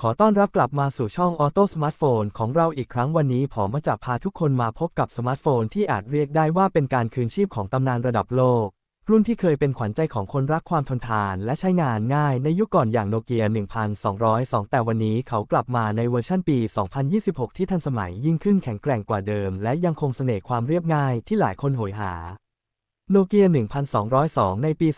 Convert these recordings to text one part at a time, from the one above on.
ขอต้อนรับกลับมาสู่ช่อง Auto Smartphone ของเราอีกครั้งวันนี้ผมมาจะพาทุกคนมาพบกับสมาร์ทโฟนที่อาจเรียกได้ว่าเป็นการคืนชีพของตำนานระดับโลก รุ่นที่เคยเป็นขวัญใจของคนรักความทนทานและใช้งานง่ายในยุคก่อนอย่างโนเกีย 1202 แต่วันนี้เขากลับมาในเวอร์ชันปี 2026 ที่ทันสมัยยิ่งขึ้นแข็งแกร่งกว่าเดิม และยังคงเสน่ห์ความเรียบง่ายที่หลายคนโหยหา โนเกีย1202 ในปี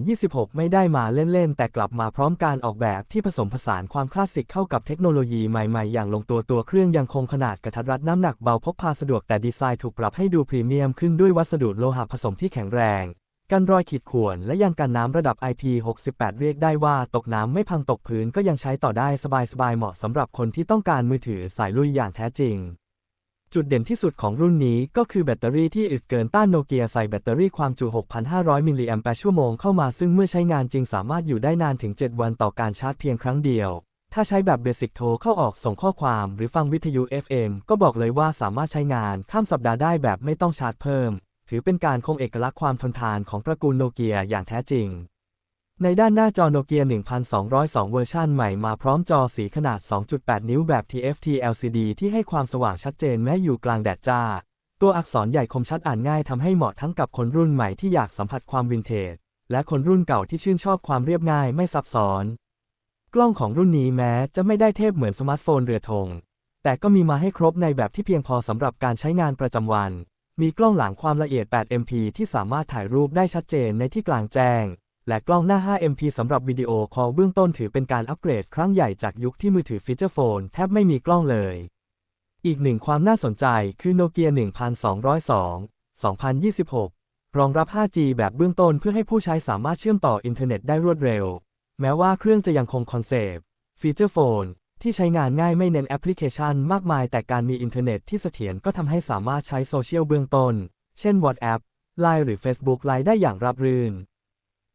2026 ไม่ได้มาเล่น ๆ แต่กลับมาพร้อมการออกแบบที่ผสมผสานความคลาสสิกเข้ากับเทคโนโลยีใหม่ ๆ อย่างลงตัวตัวเครื่องยังคงขนาดกระทัดรัดน้ำหนักเบาพกพาสะดวกแต่ดีไซน์ถูกปรับให้ดูพรีเมียมขึ้นด้วยวัสดุโลหะผสมที่แข็งแรง กันรอยขีดข่วน และยังกันน้ำระดับ IP68 เรียกได้ว่าตกน้ำไม่พังตกพื้นก็ยังใช้ต่อได้สบายๆเหมาะสำหรับคนที่ต้องการมือถือสายลุยอย่างแท้จริง จุดเด่นที่สุดของรุ่นนี้ก็คือแบตเตอรี่ที่อึดเกินต้านโนเกียใส่แบตเตอรี่ความจุ 6,500 มิลลิแอมป์ชั่วโมงเข้ามาซึ่งเมื่อใช้งานจริงสามารถอยู่ได้นานถึง 7 วันต่อการชาร์จเพียงครั้งเดียว ถ้าใช้แบบเบสิกโทรเข้าออกส่งข้อความหรือฟังวิทยุ FM ก็บอกเลยว่าสามารถใช้งานข้ามสัปดาห์ได้แบบไม่ต้องชาร์จเพิ่ม ถือเป็นการคงเอกลักษณ์ความทนทานของตระกูลโนเกียอย่างแท้จริง ในด้านหน้าจอโนเกีย1202 เวอร์ชันใหม่มาพร้อมจอสีขนาด 2.8 นิ้วแบบ TFT LCD ที่ให้ความสว่างชัดเจนแม้อยู่กลางแดดจ้า ตัวอักษรใหญ่คมชัดอ่านง่ายทำให้เหมาะทั้งกับคนรุ่นใหม่ที่อยากสัมผัสความวินเทจ และคนรุ่นเก่าที่ชื่นชอบความเรียบง่ายไม่ซับซ้อน กล้องของรุ่นนี้แม้จะไม่ได้เทพเหมือนสมาร์ทโฟนเรือธง แต่ก็มีมาให้ครบในแบบที่เพียงพอสำหรับการใช้งานประจำวัน มีกล้องหลังความละเอียด 8 MP ที่สามารถถ่ายรูปได้ชัดเจนในที่กลางแจ้ง และกล้องหน้า 5 MP สำหรับวิดีโอคอลเบื้องต้นถือเป็นการอัปเกรดครั้งใหญ่จากยุคที่มือถือฟีเจอร์โฟนแทบไม่มีกล้องเลย อีกหนึ่งความน่าสนใจคือโนเกีย1202 2026 รองรับ 5G แบบเบื้องต้นเพื่อให้ผู้ใช้สามารถเชื่อมต่ออินเทอร์เน็ตได้รวดเร็ว แม้ว่าเครื่องจะยังคงคอนเซปต์ฟีเจอร์โฟนที่ใช้งานง่ายไม่เน้นแอปพลิเคชันมากมาย แต่การมีอินเทอร์เน็ตที่เสถียรก็ทำให้สามารถใช้โซเชียลเบื้องต้น เช่น WhatsApp Line หรือ Facebook Line ได้อย่างราบรื่น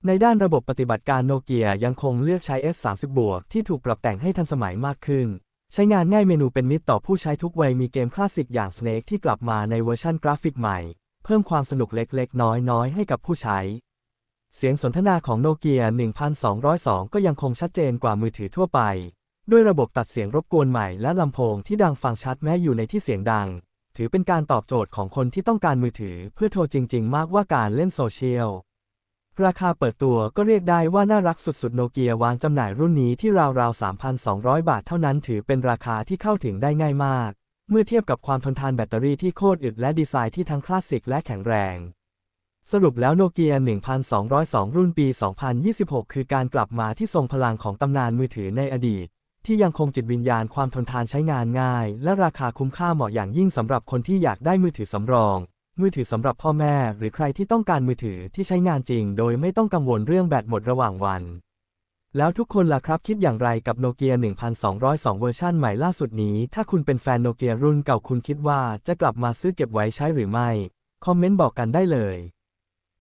ในด้านระบบปฏิบัติการโนเกียยังคงเลือกใช้ S30 บวกที่ถูกปรับแต่งให้ทันสมัยมากขึ้น ใช้งานง่ายเมนูเป็นมิตรต่อผู้ใช้ทุกวัยมีเกมคลาสสิกอย่าง Snake ที่กลับมาในเวอร์ชันกราฟิกใหม่ เพิ่มความสนุกเล็กๆ น้อยๆ ให้กับผู้ใช้ เสียงสนทนาของโนเกีย1202 ก็ยังคงชัดเจนกว่ามือถือทั่วไป ด้วยระบบตัดเสียงรบกวนใหม่และลำโพงที่ดังฟังชัดแม้อยู่ในที่เสียงดัง ถือเป็นการตอบโจทย์ของคนที่ต้องการมือถือเพื่อโทรจริง ๆ มากกว่าการเล่นโซเชียล ราคาเปิดตัวก็เรียกได้ว่าน่ารักสุดๆ โนเกียวางจำหน่ายรุ่นนี้ที่ราวๆ 3,200 บาทเท่านั้นถือเป็นราคาที่เข้าถึงได้ง่ายมาก เมื่อเทียบกับความทนทานแบตเตอรี่ที่โคตรอึดและดีไซน์ที่ทั้งคลาสสิกและแข็งแรง สรุปแล้วโนเกีย 1202 รุ่นปี 2026 คือการกลับมาที่ทรงพลังของตำนานมือถือในอดีต ที่ยังคงจิตวิญญาณความทนทานใช้งานง่าย และราคาคุ้มค่าเหมาะอย่างยิ่งสำหรับคนที่อยากได้มือถือสำรอง มือถือสำหรับพ่อแม่ หรือใครที่ต้องการมือถือที่ใช้งานจริง โดยไม่ต้องกังวลเรื่องแบตหมดระหว่างวัน แล้วทุกคนล่ะครับคิดอย่างไรกับโนเกีย1202 เวอร์ชันใหม่ล่าสุดนี้ ถ้าคุณเป็นแฟนโนเกียรุ่นเก่าคุณคิดว่าจะกลับมาซื้อเก็บไว้ใช้หรือไม่ คอมเมนต์บอกกันได้เลย